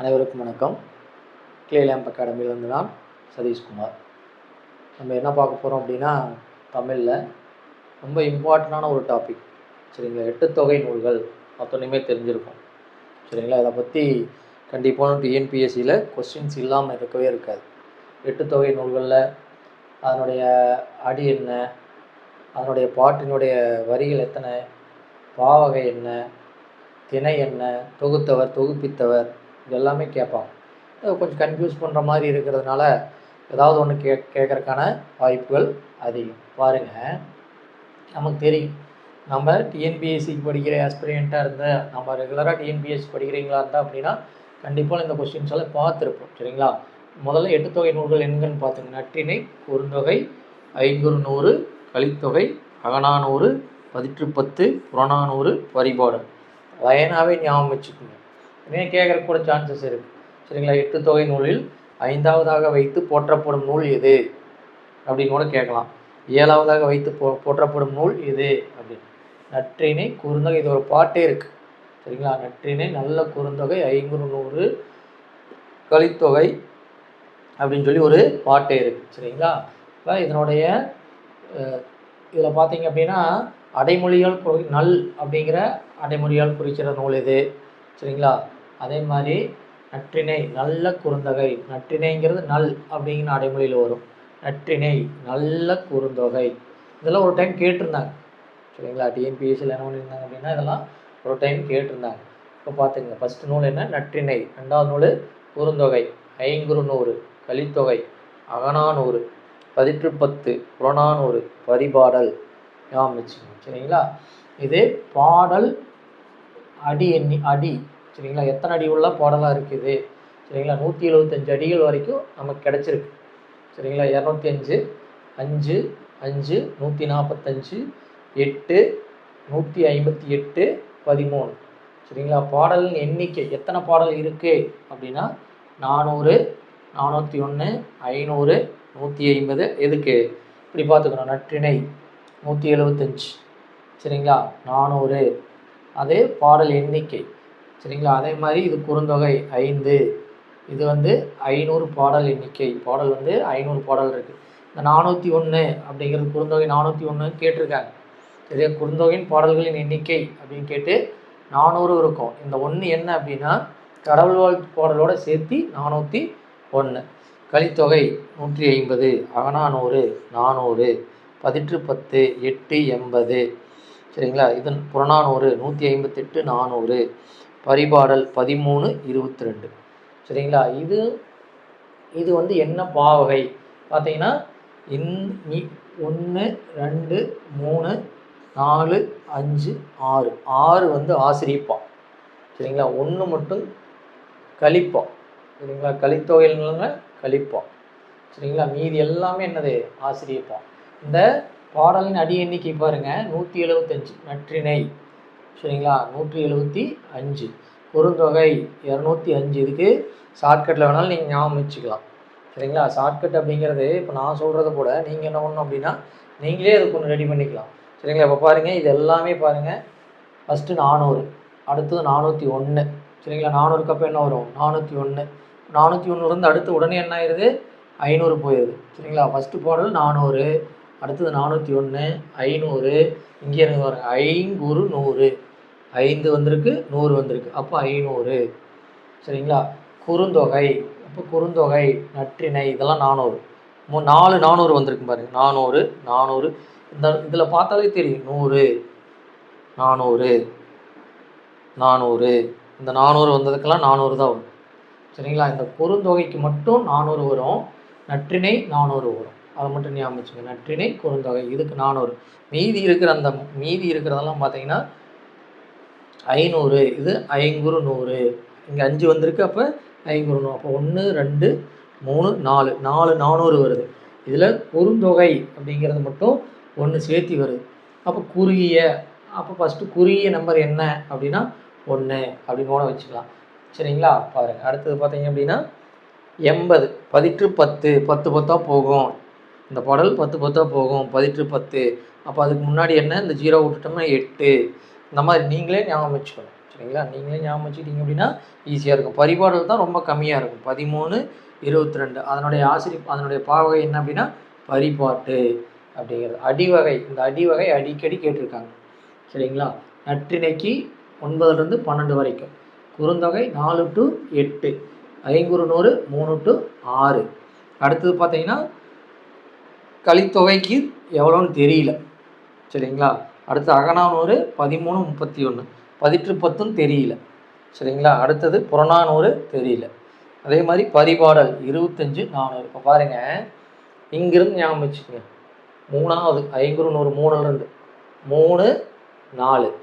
அனைவருக்கும் வணக்கம். Clay lamp அகாடமியிலேருந்து நான் சதீஷ்குமார். நம்ம என்ன பார்க்க போகிறோம் அப்படின்னா தமிழில் ரொம்ப இம்பார்ட்டண்டான ஒரு டாபிக் சரிங்களா? எட்டு தொகை நூல்கள் அத்தனையுமே தெரிஞ்சிருக்கும். சரிங்களா? இதை பற்றி கண்டிப்பான டிஎன்பிஎஸ்சியில் கொஸ்டின்ஸ் இல்லாமல் இருக்கவே இருக்காது. எட்டு தொகை நூல்களில் அதனுடைய அடி என்ன? அதனுடைய பாட்டினுடைய வரிகள் எத்தனை? பாவகை என்ன? திணை என்ன? தொகுத்தவர் தொகுப்பித்தவர் இது எல்லாமே கேட்பாங்க அது கொஞ்சம் கன்ஃபியூஸ் பண்ணுற மாதிரி இருக்கிறதுனால ஏதாவது ஒன்று கே கேட்கறக்கான வாய்ப்புகள் அதிகம். பாருங்கள் நமக்கு தெரியும். நம்ம டிஎன்பிஎஸ்சிக்கு படிக்கிற ஆஸ்பிரியண்ட்டாக இருந்த நம்ம ரெகுலராக டிஎன்பிஎஸ்சி படிக்கிறீங்களா இருந்தால் அப்படின்னா கண்டிப்பாக இந்த கொஸ்டின்ஸ் எல்லாம் பார்த்துருப்போம். சரிங்களா? முதல்ல எட்டு தொகை நூல்கள் எங்கன்னு பார்த்துங்க. நற்றினை குறுந்தொகை ஐங்குறு நூறு கலித்தொகை அகநானூறு பதிற்றுப்பத்து புறநானூறு பரிபாடல். வயனாவே ஞாபகம் வச்சுக்கோங்க. நிறைய கேட்குற கூட சான்சஸ் இருக்குது சரிங்களா? எட்டு தொகை நூலில் ஐந்தாவதாக வைத்து போற்றப்படும் நூல் எது? அப்படின்னு கூட கேட்கலாம். ஏழாவதாக வைத்து போ போற்றப்படும் நூல் எது? அப்படின்னு. நற்றினை குறுந்தொகை இது ஒரு பாட்டே இருக்குது சரிங்களா? நற்றினை நல்ல குறுந்தொகை ஐநூறு நூறு கலித்தொகை அப்படின்னு சொல்லி ஒரு பாட்டே இருக்குது சரிங்களா? இப்போ இதனுடைய இதில் பார்த்தீங்க அப்படின்னா அடைமொழியால் குறி நல் அப்படிங்கிற அடைமொழியால் குறிக்கிற நூல் இது சரிங்களா? அதே மாதிரி நற்றிணை நல்ல குறுந்தொகை. நற்றிணைங்கிறது நல் அப்படிங்கிற நடைமுறையில் வரும். நற்றிணை நல்ல குறுந்தொகை. இதெல்லாம் ஒரு டைம் கேட்டிருந்தாங்க. சரிங்களா? டிஎன்பிஎஸ்சியில் என்ன பண்ணியிருந்தாங்க அப்படின்னா இதெல்லாம் ஒரு டைம் கேட்டிருந்தாங்க. இப்போ பார்த்துங்க ஃபஸ்ட்டு நூல் என்ன? நற்றிணை. ரெண்டாவது நூல் குறுந்தொகை. ஐங்குறு நூறு கலித்தொகை. பதிப்பு பத்து புறநானூறு பரிபாடல். ஞாபகம் சரிங்களா? இது பாடல் அடி எண்ணி அடி. சரிங்களா? எத்தனை அடி உள்ள பாடலாக இருக்குது? சரிங்களா? நூற்றி எழுபத்தஞ்சு அடிகள் வரைக்கும் நமக்கு கிடச்சிருக்கு. சரிங்களா? இரநூத்தி அஞ்சு அஞ்சு அஞ்சு நூற்றி நாற்பத்தஞ்சு எட்டு நூற்றி ஐம்பத்தி எட்டு பதிமூணு. சரிங்களா? பாடலின் எண்ணிக்கை எத்தனை பாடல் இருக்குது அப்படின்னா நானூறு நானூற்றி ஒன்று ஐநூறு நூற்றி ஐம்பது. எதுக்கு? இப்படி பார்த்துக்கணும். நற்றிணை. நூற்றி எழுபத்தஞ்சு சரிங்களா? நானூறு. அதே பாடல் எண்ணிக்கை. சரிங்களா? அதே மாதிரி இது குறுந்தொகை ஐந்து. இது வந்து ஐநூறு பாடல் எண்ணிக்கை. பாடல் வந்து ஐநூறு பாடல் இருக்குது இந்த நானூற்றி ஒன்று அப்படிங்கிறது குறுந்தொகை நானூற்றி ஒன்று கேட்டிருக்காங்க. சரியா குறுந்தொகையின் பாடல்களின் எண்ணிக்கை அப்படின்னு கேட்டு நானூறு இருக்கும். இந்த ஒன்று என்ன அப்படின்னா கடவுள் வாழ்த்து பாடலோடு சேர்த்து நானூற்றி ஒன்று கலித்தொகை நூற்றி ஐம்பது அகநானூறு நானூறு பதிற்று பத்து எட்டு எண்பது. சரிங்களா? இதன் புறநானூறு நூற்றி ஐம்பத்தெட்டு நானூறு. பரிபாடல் பதிமூணு இருபத்தி ரெண்டு சரிங்களா? இது இது வந்து என்ன பாவகை? பார்த்தீங்கன்னா இன் ஒன்று ரெண்டு மூணு நாலு அஞ்சு ஆறு. ஆறு வந்து ஆசிரியப்பா. சரிங்களா? ஒன்று மட்டும் கழிப்பா. சரிங்களா? கலித்தொகையில்ங்க கழிப்பா. சரிங்களா? மீதி எல்லாமே என்னது? ஆசிரியப்பா. இந்த பாடலின் அடி எண்ணிக்கை பாருங்கள் நூற்றி எழுபத்தஞ்சு நற்றிணை. சரிங்களா? நூற்றி எழுபத்தி அஞ்சு. குறுந்தொகை இரநூத்தி அஞ்சு. இதுக்கு ஷார்ட்கட்டில் வேணாலும் நீங்கள் ஞாபகம் வச்சுக்கலாம். சரிங்களா? ஷார்ட்கட் அப்படிங்கிறது இப்போ நான் சொல்கிறத கூட நீங்கள் என்ன பண்ணணும் அப்படின்னா நீங்களே அதுக்கு ஒன்று ரெடி பண்ணிக்கலாம். சரிங்களா? இப்போ பாருங்கள் இது எல்லாமே பாருங்கள் ஃபஸ்ட்டு நானூறு அடுத்தது நானூற்றி ஒன்று சரிங்களா? நானூறுக்கு அப்போ என்ன வரும்? நானூற்றி ஒன்று நானூற்றி ஒன்றுலேருந்து அடுத்து உடனே என்ன ஆயிடுது ஐநூறு போயிடுது சரிங்களா? ஃபஸ்ட்டு பாடல் நானூறு அடுத்தது நானூற்றி ஒன்று ஐநூறு. இங்கே எனக்கு பாருங்க. ஐங்குறு நூறு. ஐந்து வந்திருக்கு நூறு வந்திருக்கு. அப்போ ஐநூறு. சரிங்களா? குறுந்தொகை. அப்போ குறுந்தொகை நற்றிணை இதெல்லாம் நானூறு. மூ நாலு நானூறு வந்திருக்கு பாருங்க நானூறு நானூறு. இந்த இதில் பார்த்தாலே தெரியும். நூறு நானூறு நானூறு. இந்த நானூறு வந்ததுக்கெல்லாம் நானூறு தான் வரும். சரிங்களா? இந்த குறுந்தொகைக்கு மட்டும் நானூறு வரும். நற்றிணை நானூறு வரும். அதை மட்டும் ஞாபகம் வச்சுங்க நற்றிணை குறுந்தொகை. இதுக்கு நானூறு. மீதி இருக்கிற அந்த மீதி இருக்கிறதெல்லாம் பார்த்தீங்கன்னா ஐநூறு இது ஐங்குறு நூறு. இங்கே அஞ்சு வந்திருக்கு அப்போ ஐங்குறு நூறு அப்போ ஒன்று ரெண்டு மூணு நாலு. நாலு நானூறு வருது. இதில் குறுந்தொகை அப்படிங்கிறது மட்டும் ஒன்று சேர்த்தி வருது. அப்போ குறுகிய அப்போ ஃபஸ்ட்டு குறுகிய நம்பர் என்ன அப்படின்னா ஒன்று அப்படின்னு கூட வச்சுக்கலாம். சரிங்களா? பாருங்கள் அடுத்தது பார்த்தீங்க அப்படின்னா எண்பது. பதிற்று பத்து. பத்து பத்தாக போகும். இந்த பாடல் பத்து பத்தாக போகும். பதிற்று பத்து. அப்போ அதுக்கு முன்னாடி என்ன? இந்த ஜீரோ விட்டுட்டோம்னா எட்டு. இந்த மாதிரி நீங்களே ஞாபகம் வச்சுக்கணும். சரிங்களா? நீங்களே ஞாபகம் வச்சுக்கிட்டீங்க அப்படின்னா ஈஸியாக இருக்கும். பரிபாடல் தான் ரொம்ப கம்மியாக இருக்கும். பதிமூணு இருபத்தி ரெண்டு அதனுடைய ஆசிரியர் அதனுடைய பாவகை என்ன அப்படின்னா பரிபாட்டு அப்படிங்கிறது. அடிவகை. இந்த அடிவகை அடிக்கடி கேட்டிருக்காங்க. சரிங்களா? நற்றிணைக்கு ஒன்பதுலேருந்து பன்னெண்டு வரைக்கும். குறுந்தொகை நாலு டு எட்டு. ஐங்குறு நூறு மூணு டு ஆறு. அடுத்தது பார்த்தீங்கன்னா கலித்தொகைக்கு எவ்வளோன்னு தெரியல. சரிங்களா? அடுத்து அகநானூறு பதிமூணு முப்பத்தி ஒன்று பதிற்று பத்தும் தெரியல. சரிங்களா? அடுத்தது புறநானூறு தெரியல. அதே மாதிரி பரிபாடல் இருபத்தஞ்சு நானூறு. இப்போ பாருங்கள் இங்கிருந்து ஞாபகம் வச்சுக்கோங்க. மூணாவது ஐங்குறு நூறு மூணுல ரெண்டு மூணு நாலு.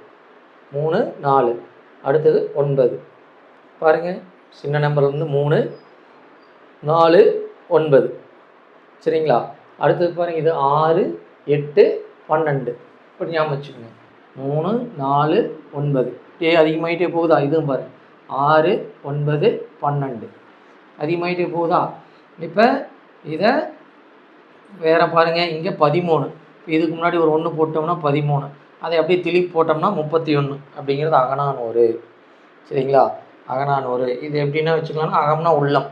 மூணு நாலு. அடுத்தது ஒன்பது. பாருங்க. சின்ன நம்பர்லேருந்து மூணு நாலு ஒன்பது. சரிங்களா? அடுத்தது பாருங்கள் இது ஆறு எட்டு பன்னெண்டு. இப்போ ஞாபகம் வச்சுக்கோங்க. மூணு நாலு ஒன்பது. ஏ அதிகமாகிட்டே போகுதா? இதுவும் பாருங்க. ஆறு ஒன்பது பன்னெண்டு. அதிகமாகிட்டே போகுதா? இப்போ இதை வேற பாருங்க. இங்கே பதிமூணு. இதுக்கு முன்னாடி ஒரு ஒன்று போட்டோம்னா பதிமூணு. அதை அப்படியே திலீப் போட்டோம்னா முப்பத்தி ஒன்று அப்படிங்கிறது அகநானூறு. சரிங்களா? அகநானூறு. இது எப்படின்னா வச்சுக்கலாம்னா அகம்னா உள்ளம்.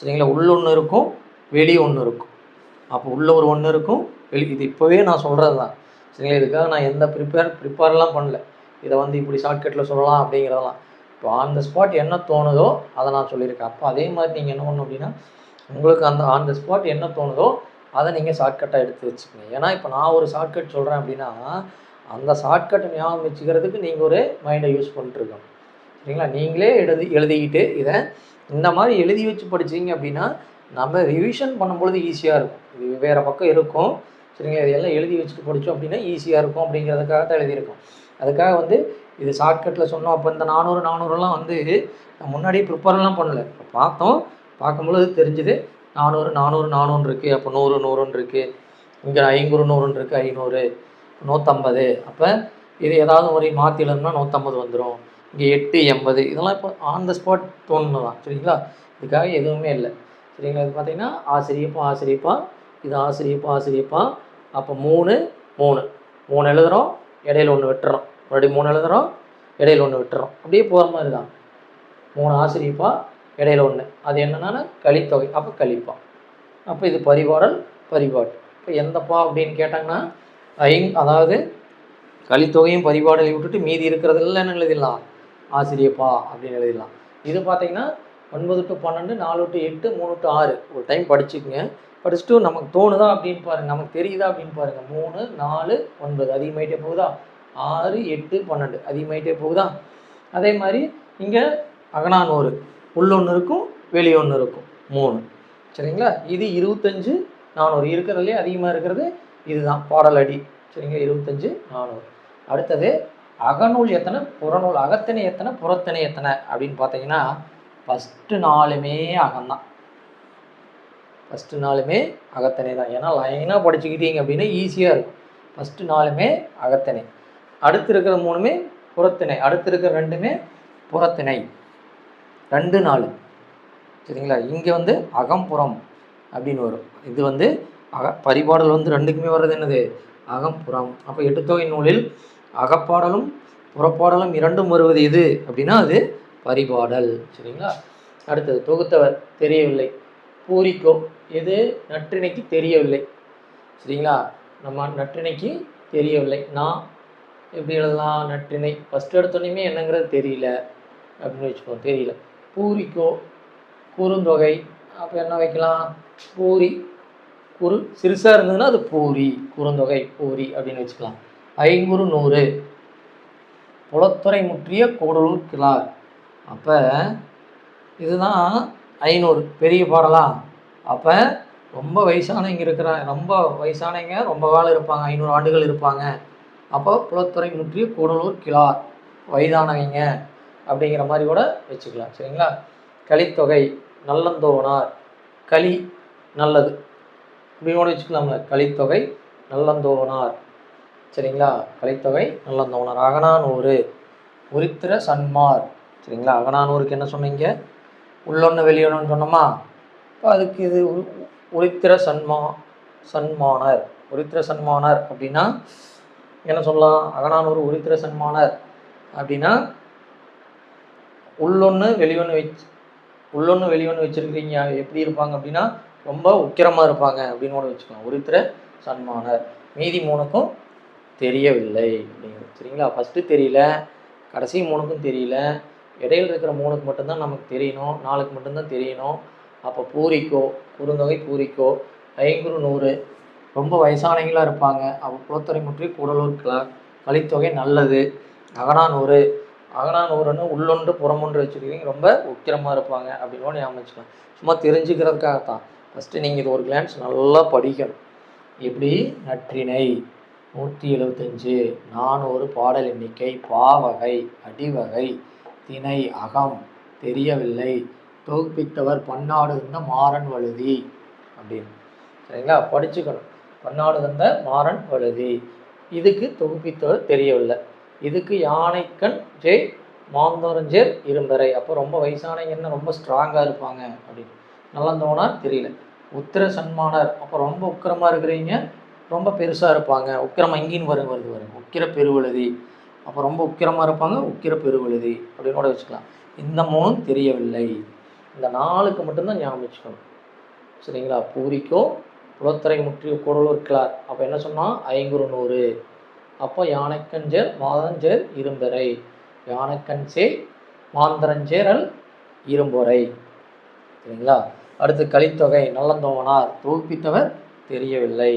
சரிங்களா? உள்ள ஒன்று இருக்கும் வெளியே ஒன்று இருக்கும். அப்போ உள்ள ஒரு ஒன்று இருக்கும் வெளி இது இப்போவே நான் சொல்கிறது தான் சரிங்களா இதுக்காக நான் எந்த ப்ரிப்பேர் ப்ரிப்பேர்லாம் பண்ணல. இதை வந்து இப்படி ஷார்ட்கட்டில் சொல்லலாம் அப்படிங்கிறதெல்லாம். இப்போ ஆன் த ஸ்பாட் என்ன தோணுதோ அதை நான் சொல்லியிருக்கேன். அப்போ அதே மாதிரி நீங்கள் என்ன பண்ணணும் அப்படின்னா உங்களுக்கு அந்த ஆன் த ஸ்பாட் என்ன தோணுதோ அதை நீங்கள் ஷார்ட்கட்டாக எடுத்து வச்சுக்கணும். ஏன்னா இப்போ நான் ஒரு ஷார்ட்கட் சொல்கிறேன் அப்படின்னா அந்த ஷார்ட்கட்டை ஞாபகம் வச்சுக்கிறதுக்கு நீங்கள் ஒரு மைண்டை யூஸ் பண்ணிட்டுருக்கணும் சரிங்களா? நீங்களே எழுதி எழுதிக்கிட்டு இதை இந்த மாதிரி எழுதி வச்சு படிச்சீங்க அப்படின்னா நம்ம ரிவிஷன் பண்ணும்பொழுது ஈஸியாக இருக்கும். இது வேறு பக்கம் இருக்கும். சரிங்களா இதெல்லாம் எழுதி வச்சுட்டு படித்தோம் அப்படின்னா ஈஸியாக இருக்கும் அப்படிங்கிறதுக்காக தான் எழுதியிருக்கோம். அதுக்காக வந்து இது ஷார்ட்கட்டில் சொன்னோம். அப்போ இந்த நானூறு நானூறுலாம் வந்து முன்னாடியே ப்ரிப்பேர்லாம் பண்ணலை. இப்போ பார்த்தோம் பார்க்கும்பொழுது தெரிஞ்சுது நானூறு நானூறு நானூறு இருக்குது அப்போ நூறு நூறுன்னு இருக்குது இங்கே ஐநூறு நூறுன்னு இருக்குது ஐநூறு. நூற்றம்பது அப்போ இது ஏதாவது ஒரு மாற்றி எழுதணும்னா நூற்றம்பது வந்துடும் இங்கே எட்டு எண்பது. இதெல்லாம் இப்போ ஆன் த ஸ்பாட் தோணுன்னு தான். சரிங்களா? இதுக்காக எதுவுமே இல்லை. சரிங்களா? இது பார்த்தீங்கன்னா ஆசிரியப்பா ஆசிரியப்பா இது ஆசிரியப்பா ஆசிரியப்பா. அப்போ மூணு மூணு. மூணு எழுதுகிறோம் இடையில ஒன்று விட்டுறோம். மறுபடியும் மூணு எழுதுகிறோம் இடையில ஒன்று விட்டுறோம். அப்படியே போகிற மாதிரி தான். மூணு ஆசிரியப்பா இடையில ஒன்று அது என்னென்னா கழித்தொகை அப்போ கழிப்பா அப்போ இது பரிபாடல் பரிபாட்டு. இப்போ எந்தப்பா அப்படின்னு கேட்டாங்கன்னா ஐங் அதாவது கழித்தொகையும் பரிபாடலையும் விட்டுட்டு மீதி இருக்கிறதெல்லாம் என்ன எழுதிடலாம்? ஆசிரியப்பா அப்படின்னு எழுதிடலாம். இது பார்த்தீங்கன்னா ஒன்பது டு பன்னெண்டு நாலு டு எட்டு மூணு டு ஆறு. ஒரு டைம் படிச்சுக்கோங்க. படிச்சுட்டு நமக்கு தோணுதா அப்படின்னு பாருங்க. நமக்கு தெரியுதா அப்படின்னு பாருங்க. மூணு நாலு ஒன்பது. அதிகமாயிட்டே போகுதா? ஆறு எட்டு பன்னெண்டு. அதிகமாயிட்டே போகுதா? அதே மாதிரி இங்கே அகனானூறு உள்ளொன்று இருக்கும் வெளியொன்று இருக்கும். மூணு. சரிங்களா? இது இருபத்தஞ்சு நானூறு. இருக்கிறதுலே அதிகமாக இருக்கிறது இதுதான். பாடல் அடி. சரிங்களா? இருபத்தஞ்சு நானூறு. அடுத்தது அகநூல் எத்தனை? புறநூல். அகத்தனை எத்தனை? புறத்தனை எத்தனை? அப்படின்னு பார்த்தீங்கன்னா ஃபஸ்ட்டு நாலுமே அகந்தான் ஃபஸ்ட்டு நாளுமே அகத்தனை தான். ஏன்னா லைனாக படிச்சுக்கிட்டீங்க அப்படின்னா ஈஸியாக இருக்கும். ஃபஸ்ட்டு நாளுமே அகத்தனை. அடுத்து இருக்கிற மூணுமே புறத்திணை. அடுத்து இருக்கிற ரெண்டுமே புறத்திணை. ரெண்டு நாலு. சரிங்களா? இங்கே வந்து அகம்புறம் அப்படின்னு வரும். இது வந்து அக பரிபாடல் வந்து ரெண்டுக்குமே வர்றது என்னது? அகம்புறம். அப்போ எட்டுத்தொகை நூலில் அகப்பாடலும் புறப்பாடலும் இரண்டும் வருவது எது? அப்படின்னா அது பரிபாடல். சரிங்களா? அடுத்தது தொகுத்தவர் தெரியவில்லை. பூரிக்கோ? எது? நற்றினைக்கு தெரியவில்லை. சரிங்களா? நம்ம நற்றிணைக்கு தெரியவில்லை. நான் எப்படி எழுதலாம்? நற்றினை ஃபஸ்ட் எடுத்தோடனே என்னங்கிறது தெரியல. அப்படின்னு வச்சுக்கோ தெரியல. பூரிக்கோ குறுந்தொகை அப்போ என்ன வைக்கலாம்? பூரி. குறு சிறுசாக இருந்ததுன்னா அது பூரி குறுந்தொகை பூரி அப்படின்னு வச்சுக்கலாம். ஐங்குறு நூறு. புலத்துறை முற்றிய கூடலூர் கிளார் அப்போ இதுதான் ஐநூறு பெரிய பாடலா? அப்போ ரொம்ப வயசானவங்க இருக்கிறாங்க ரொம்ப வயசானவங்க ரொம்ப காலம் இருப்பாங்க ஐநூறு ஆண்டுகள் இருப்பாங்க. அப்போ புலத்துறை முற்றிய கூடலூர் கிளார் வயதானவங்க அப்படிங்கிற மாதிரி கூட வச்சுக்கலாம் சரிங்களா? கலித்தொகை நல்லந்தோனார் களி நல்லது. இப்படி கூட வச்சுக்கலாம்ல கலித்தொகை நல்லந்தோனார் சரிங்களா? கலித்தொகை நல்லந்தோனார் அகனானூறு உரித்திர சன்மார் சரிங்களா? அகனானூருக்கு என்ன சொன்னீங்க? உள்ளொன்று வெளியொன்னு சொன்னோமா? இப்போ அதுக்கு இது உரித்திர சன்மா சன்மானர். உரித்திர சன்மானர் அப்படின்னா என்ன சொல்லலாம்? அகனானூர் உரித்திர சன்மானர். அப்படின்னா உள்ளொன்று வெளியொன்று வச்சு உள்ளொன்று வெளியொன்று வச்சுருக்கிறீங்க. எப்படி இருப்பாங்க அப்படின்னா ரொம்ப உக்கிரமாக இருப்பாங்க அப்படின்னு கூட வச்சுக்கோங்க. உரித்திர சன்மானர். மீதி மூணுக்கும் தெரியவில்லை. அப்படிங்கிறது. சரிங்களா? ஃபஸ்ட்டு தெரியல. கடைசி மூணுக்கும் தெரியல. இடையில இருக்கிற மூணுக்கு மட்டும்தான் நமக்கு தெரியணும் நாளுக்கு மட்டும்தான் தெரியணும். அப்போ பூரிக்கோ குறுந்தொகை பூரிக்கோ ஐங்குறு நூறு ரொம்ப வயசானவங்களாக இருப்பாங்க. அப்போ குளத்துறை முற்றி கூடலூர் கிளா கலித்தொகை நல்லது அகனானூறு அகனானூறுன்னு உள்ளொன்று புறமொன்று வச்சுருக்கீங்க. ரொம்ப உக்கிரமாக இருப்பாங்க அப்படின்னு ஞாபகம் வச்சுக்கலாம் சும்மா தெரிஞ்சுக்கிறதுக்காகத்தான். ஃபஸ்ட்டு நீங்கள் இது ஒரு கிளான்ஸ் நல்லா படிக்கணும். எப்படி? நற்றிணை நூற்றி எழுபத்தஞ்சு நானூறு பாடல் எண்ணிக்கை. பாவகை. அடிவகை. திணை அகம் தெரியவில்லை. தொகுப்பித்தவர் பன்னாடு இருந்த மாறன் வழுதி அப்படின்னு. சரிங்களா? படிச்சுக்கணும். பன்னாடு இருந்த மாறன் வழுதி. இதுக்கு தொகுப்பித்தவர் தெரியவில்லை. இதுக்கு யானைக்கண் ஜே மாந்தோரஞ்சேர் இரும்பறை. அப்போ ரொம்ப வயசானவங்கன்னா ரொம்ப ஸ்ட்ராங்காக இருப்பாங்க அப்படின்னு. நல்லந்தோனா தெரியல. உத்திர சன்மானர். அப்போ ரொம்ப உக்கிரமாக இருக்கிறீங்க ரொம்ப பெருசாக இருப்பாங்க. உக்கிரம் அங்கேயும் வரும் வருது வரும் உக்கிர பெருவழுதி. அப்போ ரொம்ப உக்கிரமாக இருப்பாங்க உக்கிர பெருவழுதி அப்படின்னு கூட வச்சுக்கலாம். இந்த மூணும் தெரியவில்லை. இந்த நாளுக்கு மட்டும்தான் ஞாபகம் வச்சுக்கணும். சரிங்களா? பூரிக்கோ புலத்தரை முற்றிய கூடலூர் கிளார் அப்போ என்ன சொன்னால் ஐங்குறு நூறு. அப்போ யானைக்கஞ்சேர் மாதஞ்சேர் இரும்பறை. யானைக்கஞ்சே மாந்தரஞ்சேரல் இரும்பொறை. சரிங்களா? அடுத்து கலித்தொகை நல்லந்தோவனார். தொகுப்பித்தவர் தெரியவில்லை.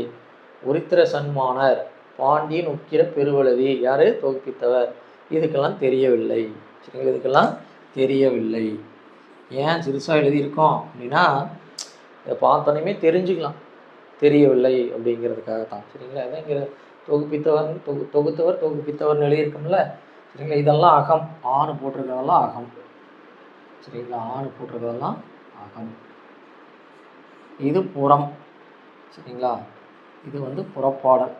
உரித்திர சன்மானர். பாண்டியன் உக்கிர பெருவழுதி. யார்? தொகுப்பித்தவர் இதுக்கெல்லாம் தெரியவில்லை. சரிங்களா? இதுக்கெல்லாம் தெரியவில்லை. ஏன் சிறுசாக எழுதியிருக்கோம் அப்படின்னா இதை பார்த்தோன்னே தெரிஞ்சுக்கலாம். தெரியவில்லை அப்படிங்கிறதுக்காக தான் சரிங்களா? அதான் இங்கே தொகுப்பித்தவர் தொகு தொகுத்தவர் தொகுப்பித்தவர்னு எழுதியிருக்கோம்ல. சரிங்களா? இதெல்லாம் அகம். ஆணு போட்டிருக்கிறதெல்லாம் அகம். சரிங்களா? ஆணு போட்டிருக்கிறதெல்லாம் அகம். இது புறம். சரிங்களா? இது வந்து புறப்பாடல்.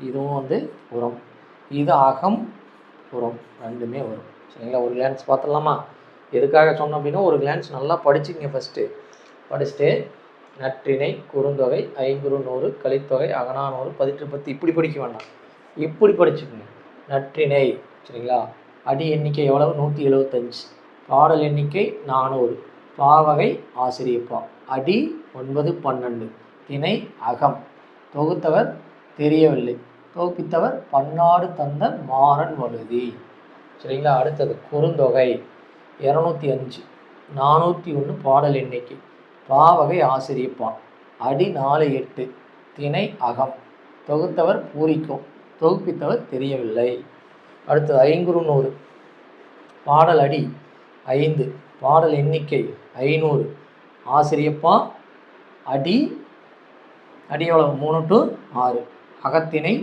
இதுவும் வந்து உரம். இது அகம் உரம் ரெண்டுமே வரும். சரிங்களா? ஒரு கிளான்ஸ் பார்த்துடலாமா? எதுக்காக சொன்னோம் அப்படின்னா ஒரு கிளான்ஸ் நல்லா படிச்சுங்க ஃபஸ்ட்டு படிச்சுட்டு நற்றிணை குறுந்தொகை ஐங்குறு நூறு கலித்தொகை அகனானூறு பதிற்று பத்து இப்படி படிக்க வேண்டாம். இப்படி படிச்சுக்கோங்க. நற்றிணை சரிங்களா? அடி எண்ணிக்கை எவ்வளவு? நூற்றி எழுபத்தஞ்சு பாடல் எண்ணிக்கை நானூறு. பாவகை ஆசிரியப்பா. அடி ஒன்பது பன்னெண்டு. திணை அகம். தொகுத்தவர் தெரியவில்லை. தொகுப்பித்தவர் பன்னாடு தந்த மாறன் வழுதி. சரிங்களா? அடுத்தது குறுந்தொகை. இரநூத்தி அஞ்சு. நானூற்றி ஒன்று பாடல் எண்ணிக்கை. பாவகை ஆசிரியப்பான். அடி நாலு எட்டு. திணை அகம். தொகுத்தவர் பூரிக்கும். தொகுப்பித்தவர் தெரியவில்லை. அடுத்தது ஐங்குறு நூறு பாடல் அடி ஐந்து. பாடல் எண்ணிக்கை ஐநூறு. ஆசிரியப்பா அடி அடி எவ்வளவு? மூணு டு ஆறு. அகத்தினை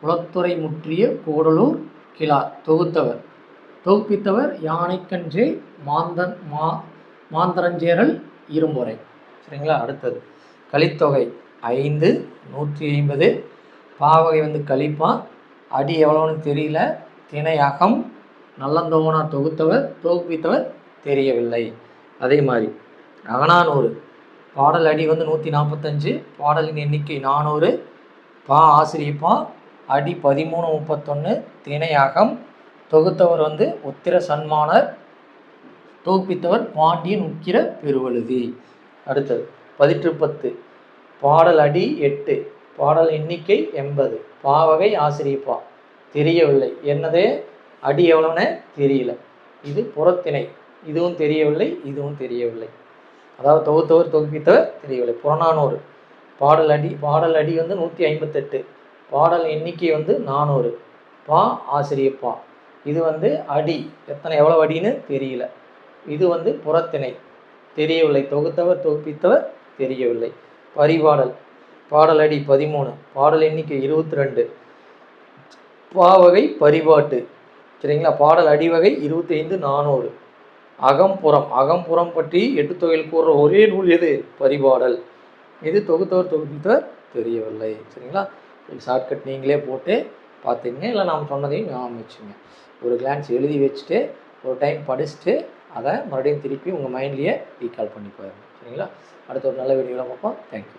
குளத்துறை முற்றிய கூடலூர் கிளா தொகுத்தவர். தொகுப்பித்தவர் யானைக்கன்றே மாந்தன் மா மாந்தரஞ்சேரல் இரும்புரை சரிங்களா? அடுத்தது. கலித்தொகை ஐந்து நூற்றி ஐம்பது. பாவகை வந்து கலிப்பா. அடி எவ்வளோன்னு தெரியல. திணை அகம் நல்லந்தோவனா தொகுத்தவர் தொகுப்பித்தவர் தெரியவில்லை. அதே மாதிரி அகனானூறு பாடல் அடி வந்து நூற்றி நாற்பத்தஞ்சு பாடலின் எண்ணிக்கை நானூறு. பா ஆசிரியப்பா அடி பதிமூணு முப்பத்தொன்று திணை அகம் தொகுத்தவர் வந்து உத்திர சன்மானர். தொகுப்பித்தவர் பாண்டியன் உக்கிர பெருவழுதி. அடுத்தது பதிற்று பத்து. பாடல் அடி எட்டு பாடல் எண்ணிக்கை எண்பது. பாவகை ஆசிரியப்பா. தெரியவில்லை. என்னது? அடி எவ்வளோன்னு தெரியல. இது புறத்திணை. இதுவும் தெரியவில்லை இதுவும் தெரியவில்லை. அதாவது தொகுத்தவர் தொகுப்பித்தவர் தெரியவில்லை. புறநானூறு. பாடல் அடி பாடல் அடி வந்து நூற்றி ஐம்பத்தெட்டு. பாடல் எண்ணிக்கை வந்து நானூறு. பா ஆசிரியப்பா இது வந்து அடி. எத்தனை எவ்வளோ அடின்னு தெரியல. இது வந்து புறத்திணை. தெரியவில்லை. தொகுத்தவர் தொகுப்பித்தவர் தெரியவில்லை. பரிபாடல். பாடல் அடி பதிமூணு. பாடல் எண்ணிக்கை இருபத்தி ரெண்டு பாவகை பரிபாட்டு. சரிங்களா? பாடல் அடிவகை இருபத்தி ஐந்து நானூறு. அகம்புறம். அகம்புறம் பற்றி எட்டு தொகையில் கூறுற ஒரே நூல் எது? பரிபாடல். இது தொகுத்தவர் தொகுத்தவர் தெரியவில்லை. சரிங்களா? ஷார்ட்கட் நீங்களே போட்டு பார்த்துங்க இல்லை நாம் சொன்னதையும் ஞாபகம் வச்சுங்க ஒரு கிளான்ஸ் எழுதி வச்சுட்டு ஒரு டைம் படிச்சுட்டு அதை மறுபடியும் திருப்பி உங்கள் மைண்ட்லேயே ரீகால் பண்ணி போயிடணும் சரிங்களா? அடுத்த ஒரு நல்ல வீடியோவில் பார்ப்போம். தேங்க்யூ